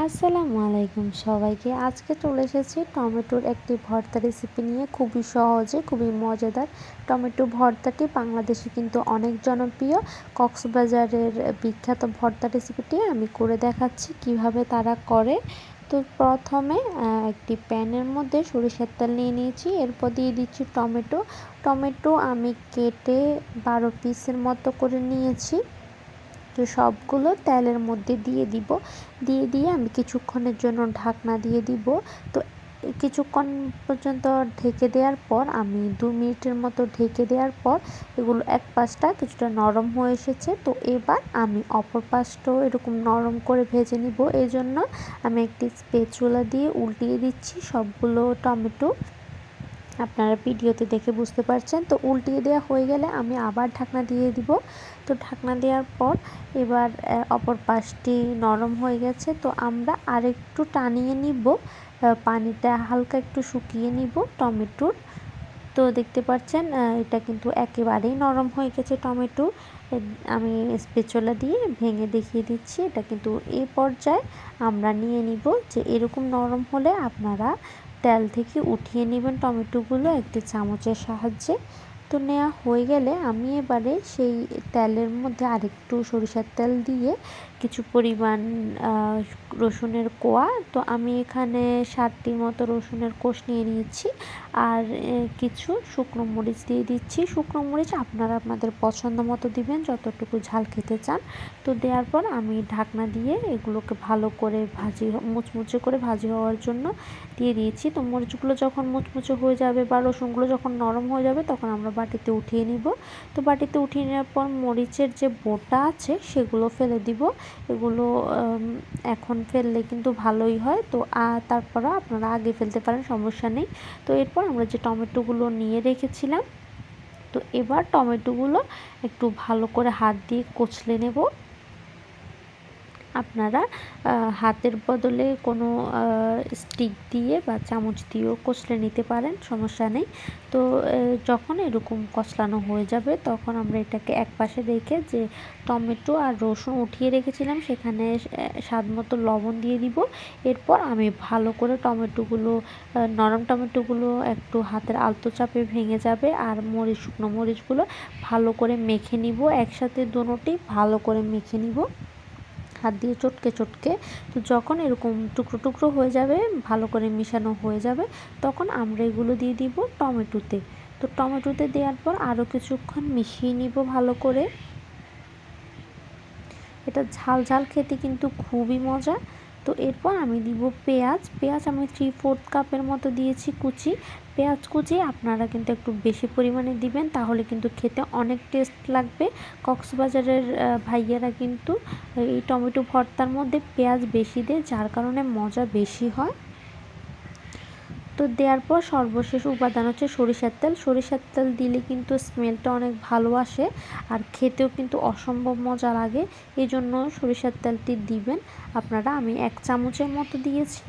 আসসালামু আলাইকুম সবাইকে। আজকে চলে এসেছি টমেটোর একটি ভর্তা রেসিপি নিয়ে। খুবই সহজে, খুবই মজাদার টমেটো ভর্তাটি। বাংলাদেশে কিন্তু অনেক জনপ্রিয়। কক্সবাজারের বিখ্যাত ভর্তা রেসিপিটি আমি করে দেখাচ্ছি কীভাবে তারা করে। তো প্রথমে একটি প্যানের মধ্যে সরিষার তেল নিয়ে নিয়েছি। এরপর দিয়ে দিচ্ছি টমেটো। টমেটো আমি কেটে বারো পিসের মতো করে নিয়েছি। তো সবগুলো তেলের মধ্যে দিয়ে দিব। দিয়ে দিয়ে আমি কিছুক্ষণের জন্য ঢাকনা দিয়ে দিব। তো কিছুক্ষণ পর্যন্ত ঢেকে দেওয়ার পর, আমি দু মিনিটের মতো ঢেকে দেওয়ার পর, এগুলো এক পাশটা কিছুটা নরম হয়ে এসেছে। তো এবার আমি অপর পাশটাও এরকম নরম করে ভেজে নিব। এই জন্য আমি একটি স্পেচুলা দিয়ে উল্টিয়ে দিচ্ছি। সবগুলো টমেটো আপনারা ভিডিওতে দেখে বুঝতে পারছেন। তো উল্টিয়ে দেওয়া হয়ে গেলে আমি আবার ঢাকনা দিয়ে দিব। তো ঢাকনা দেওয়ার পর এবার অপর পাশটি নরম হয়ে গেছে। তো আমরা আরেকটু টানিয়ে নিব। পানিটা হালকা একটু শুকিয়ে নিব টমেটোর। তো দেখতে পাচ্ছেন এটা কিন্তু একেবারেই নরম হয়ে গেছে টমেটো। আমি স্পেচলা দিয়ে ভেঙে দেখিয়ে দিচ্ছি। এটা কিন্তু এই পর্যায়ে আমরা নিয়ে নিব যে এরকম নরম হলে আপনারা তেল থেকে উঠিয়ে নেবেন টমেটোগুলো একটি চামচের সাহায্যে। তো নেওয়া হয়ে গেলে আমি এবারে সেই তেলের মধ্যে আরেকটু সরিষার তেল দিয়ে কিছু পরিমাণ রসুনের কোয়া। তো আমি এখানে ষাটটির মতো রসুনের কোষ নিয়ে নিয়েছি আর কিছু শুকনো মরিচ দিয়ে দিচ্ছি। শুকনো মরিচ আপনারা আপনাদের পছন্দ মতো দিবেন, যতটুকু ঝাল খেতে চান। তো দেওয়ার পর আমি ঢাকনা দিয়ে এগুলোকে ভালো করে ভাজি মুচমুচে করে ভাজি হওয়ার জন্য দিয়ে দিয়েছি। তো মরিচগুলো যখন মুচমুচে হয়ে যাবে বা রসুনগুলো যখন নরম হয়ে যাবে তখন আমরা বাটিতে উঠিয়ে নিব। তো বাটিতে উঠিয়ে নেওয়ার পর মরিচের যে বোটা আছে সেগুলো ফেলে দিব। এগুলো এখন ফেললে কিন্তু ভালোই হয়। তো তারপরে আপনারা আগে ফেলতে পারেন, সমস্যা নেই। তো এরপর আমরা যে টমেটোগুলো নিয়ে রেখেছিলাম, তো এবার টমেটোগুলো একটু ভালো করে হাত দিয়ে কচলে নেব। আপনারা হাতের বদলে কোনো স্টিক দিয়ে বা চামচ দিয়েও কচলে নিতে পারেন, সমস্যা নেই। তো যখন এরকম কচলানো হয়ে যাবে, তখন আমরা এটাকে এক পাশে রেখে যে টমেটো আর রসুন উঠিয়ে রেখেছিলাম, সেখানে স্বাদ মতো লবণ দিয়ে দিব। এরপর আমি ভালো করে টমেটোগুলো নরম টমেটোগুলো একটু হাতের আলতো চাপে ভেঙে যাবে আর মরিচ, শুকনো মরিচগুলো ভালো করে মেখে নিব। একসাথে দুটোটি ভালো করে মেখে নিব। হাত দিয়ে চটকে চটকে, তো যখন এরকম টুকরো টুকরো হয়ে যাবে, ভালো করে মিশানো হয়ে যাবে, তখন আমরা এগুলো দিয়ে দিব টমেটোতে। তো টমেটোতে দেওয়ার পর আরও কিছুক্ষণ মিশিয়ে নিব ভালো করে। এটা ঝাল ঝাল খেতে কিন্তু খুবই মজা। তো এরপর আমি দিব পেঁয়াজ। পেঁয়াজ আমি থ্রি ফোর্থ কাপের মতো দিয়েছি কুচি। পেঁয়াজ কুচি আপনারা কিন্তু একটু বেশি পরিমাণে দিবেন, তাহলে কিন্তু খেতে অনেক টেস্ট লাগবে। কক্সবাজারের ভাইয়েরা কিন্তু এই টমেটো ভর্তার মধ্যে পেঁয়াজ বেশি দেয়, যার কারণে মজা বেশি হয়। তো দেওয়ার পর সর্বশেষ উপাদান হচ্ছে সরিষার তেল। সরিষার তেল দিলে কিন্তু স্মেলটা অনেক ভালো আসে আর খেতেও কিন্তু অসম্ভব মজা লাগে। এই জন্য সরিষার তেলটি দিবেন। আপনারা, আমি এক চামচের মতো দিয়েছি।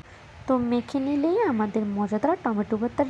তো মেখে নিলেই আমাদের মজাদার টমেটো ভর্তা